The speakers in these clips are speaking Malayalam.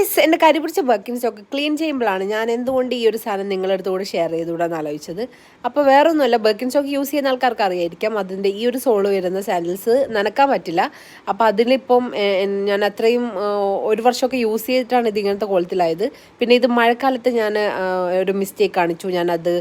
ഗൈസ് എന്റെ കരി പിടിച്ച ബക്കിൻസ് ഒക്കെ ക്ലീൻ ചെയ്യുമ്പോഴാണ് ഞാൻ എന്തുകൊണ്ട് ഈ ഒരു സാധനം നിങ്ങളുടെ അടുത്തോട് ഷെയർ ചെയ്തുകൂടാന്ന് ആലോചിച്ചത്. അപ്പോൾ വേറെ ഒന്നുമല്ല ബക്കിൻസ് ഒക്കെ യൂസ് ചെയ്യുന്ന ആൾക്കാർക്ക് അറിയായിരിക്കാം. അതിന്റെ ഈ ഒരു സോൾ വരുന്ന സാൻഡിൽസ് നനക്കാൻ പറ്റില്ല. അപ്പോൾ അതിലിപ്പം ഞാൻ അത്രയും ഒരു വർഷമൊക്കെ യൂസ് ചെയ്തിട്ടാണ് ഇത് ഇങ്ങനത്തെ കോളത്തിലായത് പിന്നെ ഇത് മഴക്കാലത്ത് ഞാൻ ഒരു മിസ്റ്റേക്ക് കാണിച്ചു. ഞാനത്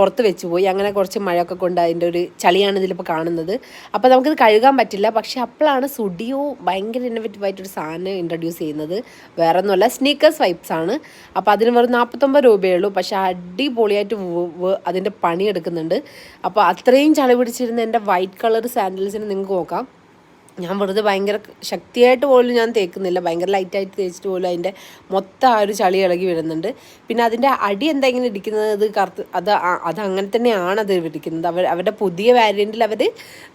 പുറത്ത് വെച്ച് പോയി അങ്ങനെ കുറച്ച് മഴയൊക്കെ കൊണ്ട് അതിന്റെ ഒരു ചളിയാണ് ഇതിലിപ്പോൾ കാണുന്നത്. അപ്പോൾ നമുക്കിത് കഴുകാൻ പറ്റില്ല. പക്ഷേ അപ്പോഴാണ് സുഡിയോ ഭയങ്കര ഇന്നോവേറ്റീവ് ആയിട്ടൊരു സാധനം ഇൻട്രൊഡ്യൂസ് ചെയ്യുന്നത്. വേറെ ഒന്നുമല്ല സ്നീക്കേഴ്സ് വൈപ്സ് ആണ്. അപ്പോൾ അതിന് വെറും നാൽപ്പത്തൊമ്പത് രൂപയേ ഉള്ളൂ. പക്ഷേ അടിപൊളിയായിട്ട് അതിന്റെ പണി എടുക്കുന്നുണ്ട്. അപ്പോൾ അത്രയും ചളി പിടിച്ചിരുന്ന എന്റെ വൈറ്റ് കളർ സാൻഡൽസിന് നിങ്ങൾക്ക് നോക്കാം. ഞാൻ വെറുതെ ഭയങ്കര ശക്തിയായിട്ട് പോലും ഞാൻ തേക്കുന്നില്ല. ഭയങ്കര ലൈറ്റായിട്ട് തേച്ചിട്ട് പോലും അതിന്റെ മൊത്തം ആ ഒരു ചളി ഇളകി വരുന്നുണ്ട്. പിന്നെ അതിന്റെ അടി എന്താ ഇങ്ങനെ ഇടിക്കുന്നത്? കറുത്ത് അത് അത് അങ്ങനെ തന്നെയാണ് അത് ഇരിക്കുന്നത് അവർ അവരുടെ പുതിയ വാരിയന്റിൽ അവർ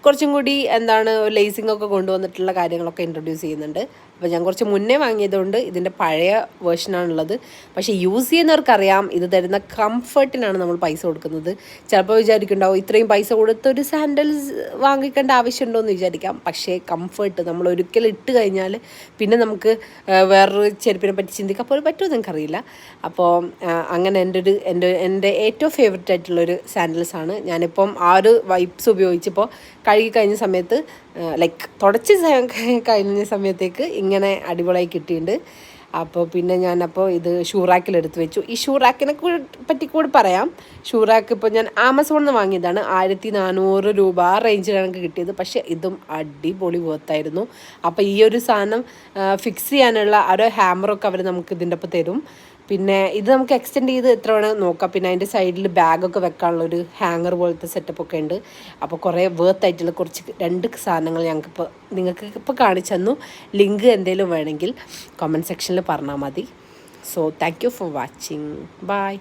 കുറച്ചും കൂടി എന്താണ് ലേസിംഗ് ഒക്കെ കൊണ്ടുവന്നിട്ടുള്ള കാര്യങ്ങളൊക്കെ ഇൻട്രൊഡ്യൂസ് ചെയ്യുന്നുണ്ട്. അപ്പോൾ ഞാൻ കുറച്ച് മുന്നേ വാങ്ങിയതുകൊണ്ട് ഇതിന്റെ പഴയ വേർഷനാണുള്ളത് പക്ഷേ യൂസ് ചെയ്യുന്നവർക്കറിയാം ഇത് തരുന്ന കംഫർട്ടിനാണ് നമ്മൾ പൈസ കൊടുക്കുന്നത്. ചിലപ്പോൾ വിചാരിക്കുന്നുണ്ടാവും ഇത്രയും പൈസ കൊടുത്തൊരു സാൻഡൽസ് വാങ്ങിക്കേണ്ട ആവശ്യമുണ്ടോ എന്ന് വിചാരിക്കാം. പക്ഷേ കംഫർട്ട് നമ്മൾ ഒരിക്കൽ ഇട്ട് കഴിഞ്ഞാൽ പിന്നെ നമുക്ക് വേറൊരു ചെരുപ്പിനെ പറ്റി ചിന്തിക്കാൻ പോലും പറ്റുമോ എനിക്കറിയില്ല അപ്പോൾ അങ്ങനെ എന്റെ ഒരു എന്റെ എന്റെ ഏറ്റവും ഫേവററ്റ് ആയിട്ടുള്ളൊരു സാൻഡൽസ് ആണ്. ഞാനിപ്പം ആ ഒരു വൈപ്സ് ഉപയോഗിച്ചപ്പോൾ കഴുകി കഴിഞ്ഞ സമയത്ത് ലൈക്ക് തുടച്ച് കഴിഞ്ഞ സമയത്തേക്ക് ഇങ്ങനെ അടിപൊളിയായി കിട്ടിയിട്ടുണ്ട്. അപ്പോൾ പിന്നെ ഞാനപ്പോൾ ഇത് ഷൂറാക്കിൽ എടുത്ത് വെച്ചു. ഈ ഷൂറാക്കിനെ പറ്റി കൂടി പറയാം. ഷൂറാക്ക് ഇപ്പോൾ ഞാൻ ആമസോണിൽ നിന്ന് വാങ്ങിയതാണ്. ആയിരത്തി നാനൂറ് രൂപ ആ റേഞ്ചിലാണ് കിട്ടിയത്. പക്ഷേ ഇതും അടിപൊളി വർത്തായിരുന്നു അപ്പോൾ ഈ ഒരു സാധനം ഫിക്സ് ചെയ്യാനുള്ള ഒരു ഹാമറൊക്കെ അവർ നമുക്ക് ഇതിന്റെ ഒപ്പം തരും. പിന്നെ ഇത് നമുക്ക് എക്സ്റ്റെൻഡ് ചെയ്ത് എത്ര വേണം നോക്കാം. പിന്നെ അതിന്റെ സൈഡിൽ ബാഗൊക്കെ വെക്കാനുള്ള ഒരു ഹാങ്ങർ പോലത്തെ സെറ്റപ്പ് ഒക്കെ ഉണ്ട്. അപ്പോൾ കുറേ വേർത്ത് ആയിട്ടുള്ള കുറച്ച് രണ്ട് സാധനങ്ങൾ ഞങ്ങൾക്കിപ്പോൾ നിങ്ങൾക്ക് ഇപ്പോൾ കാണിച്ചു തന്നു. ലിങ്ക് എന്തെങ്കിലും വേണമെങ്കിൽ കമന്റ് സെക്ഷനിൽ പറഞ്ഞാൽ മതി. So thank you for watching bye